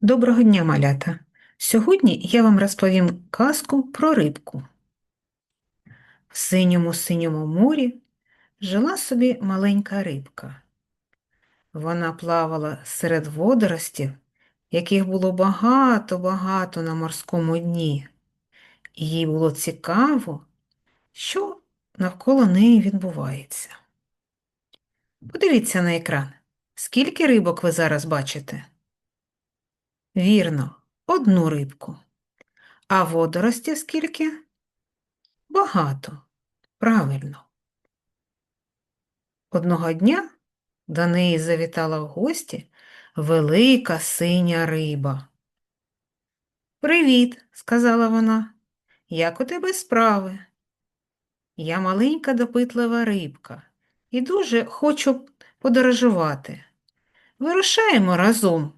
Доброго дня, малята! Сьогодні я вам розповім казку про рибку. В синьому синьому морі жила собі маленька рибка. Вона плавала серед водоростів, яких було багато-багато на морському дні, і їй було цікаво, що навколо неї відбувається. Подивіться на екран, скільки рибок ви зараз бачите? Вірно, одну рибку. А водорості скільки? Багато. Правильно. Одного дня до неї завітала в гості велика синя риба. Привіт, сказала вона. Як у тебе справи? Я маленька допитлива рибка і дуже хочу подорожувати. Вирушаємо разом.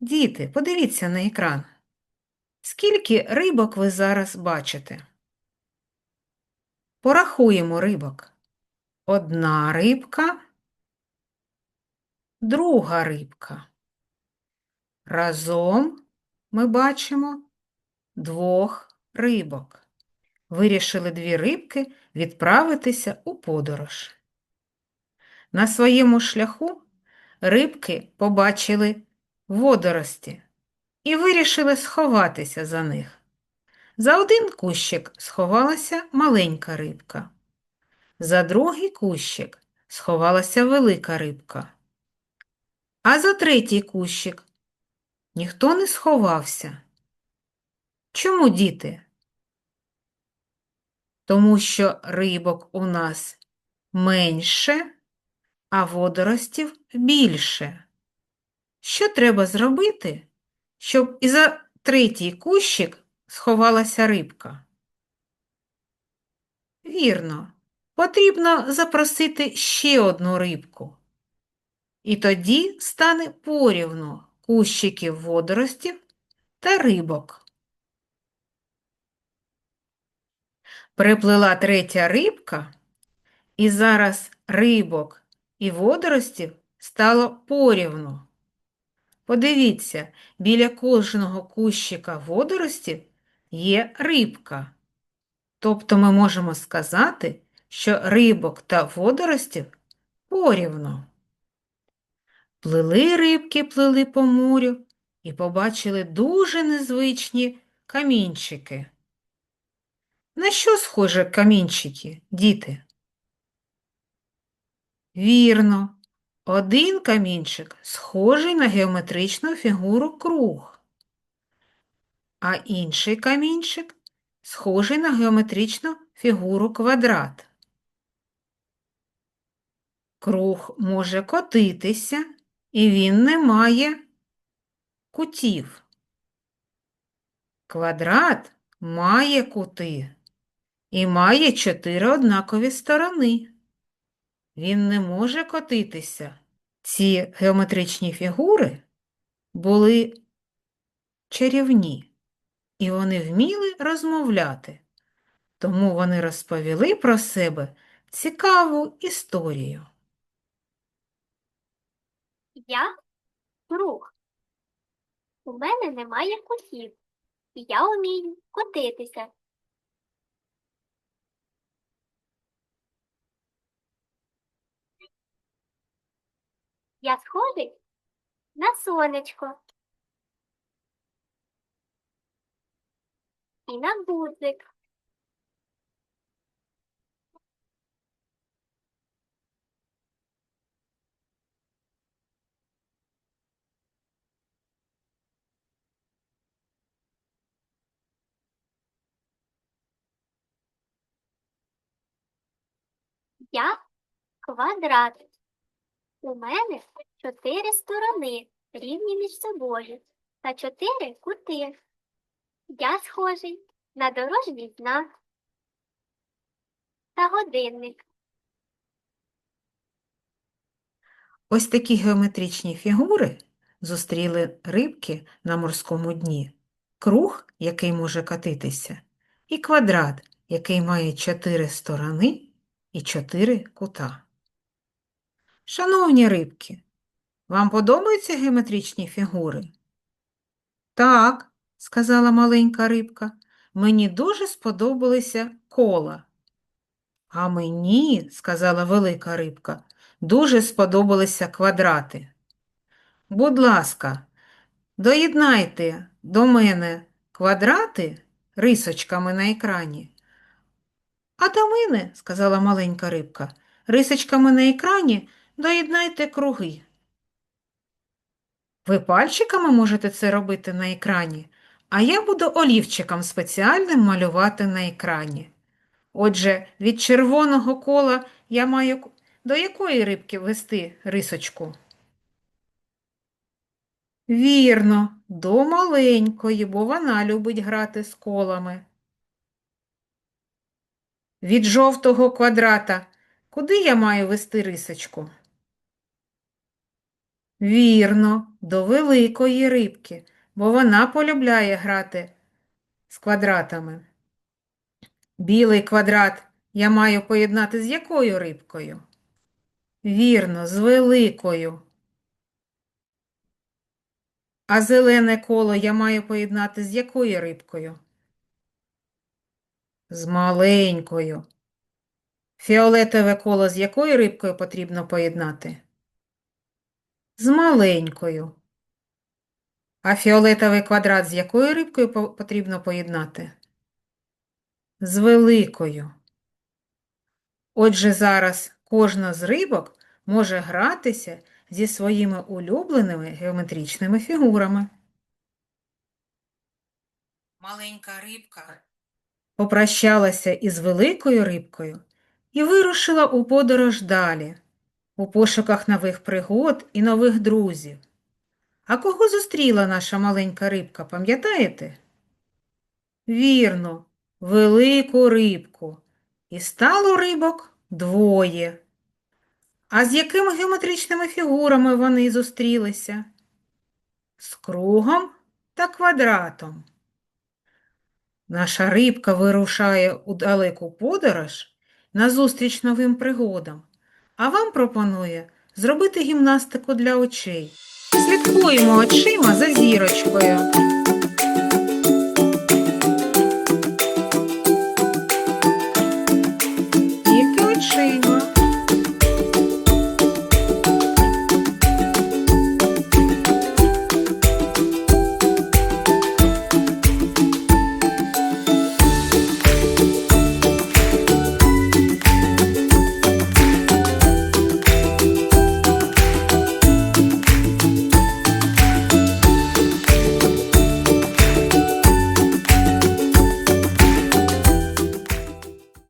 Діти, подивіться на екран. Скільки рибок ви зараз бачите? Порахуємо рибок. Одна рибка, друга рибка. Разом ми бачимо двох рибок. Вирішили дві рибки відправитися у подорож. На своєму шляху рибки побачили водорості і вирішили сховатися за них. За один кущик сховалася маленька рибка. За другий кущик сховалася велика рибка. А за третій кущик ніхто не сховався. Чому, діти? Тому що рибок у нас менше, а водоростів більше. Що треба зробити, щоб і за третій кущик сховалася рибка? Вірно, потрібно запросити ще одну рибку. І тоді стане порівну кущиків водоростів та рибок. Приплила третя рибка, і зараз рибок і водоростів стало порівну. Подивіться, біля кожного кущика водоростів є рибка. Тобто ми можемо сказати, що рибок та водоростів порівну. Плили рибки, плили по морю і побачили дуже незвичні камінчики. На що схожі камінчики, діти? Вірно, один камінчик схожий на геометричну фігуру круг, а інший камінчик схожий на геометричну фігуру квадрат. Круг може котитися, і він не має кутів. Квадрат має кути і має чотири однакові сторони. Він не може котитися. Ці геометричні фігури були чарівні, і вони вміли розмовляти. Тому вони розповіли про себе цікаву історію. Я круг. У мене немає кутів, і я вмію котитися. Я схожий на сонечко і на гудзик. Я квадрат. У мене чотири сторони, рівні між собою, та чотири кути. Я схожий на дорожній знак та годинник. Ось такі геометричні фігури зустріли рибки на морському дні. Круг, який може катитися, і квадрат, який має чотири сторони і чотири кута. Шановні рибки, Вам подобаються геометричні фігури? Так, сказала маленька рибка, мені дуже сподобалися кола. А мені, сказала велика рибка, дуже сподобалися квадрати. Будь ласка, доєднайте до мене квадрати рисочками на екрані. А до мене, сказала маленька рибка, рисочками на екрані доєднайте круги. Ви пальчиками можете це робити на екрані, а я буду олівчиком спеціальним малювати на екрані. Отже, від червоного кола я маю до якої рибки вести рисочку? Вірно, до маленької, бо вона любить грати з колами. Від жовтого квадрата куди я маю вести рисочку? Вірно, до великої рибки, бо вона полюбляє грати з квадратами. Білий квадрат я маю поєднати з якою рибкою? Вірно, з великою. А зелене коло я маю поєднати з якою рибкою? З маленькою. Фіолетове коло з якою рибкою потрібно поєднати? З маленькою. А фіолетовий квадрат з якою рибкою потрібно поєднати? З великою. Отже, зараз кожна з рибок може гратися зі своїми улюбленими геометричними фігурами. Маленька рибка попрощалася із великою рибкою і вирушила у подорож далі, у пошуках нових пригод і нових друзів. А кого зустріла наша маленька рибка, пам'ятаєте? Вірно, велику рибку. І стало рибок двоє. А з якими геометричними фігурами вони зустрілися? З кругом та квадратом. Наша рибка вирушає у далеку подорож назустріч новим пригодам, а вам пропонує зробити гімнастику для очей. Слідкуємо очима за зірочкою. Тільки очима.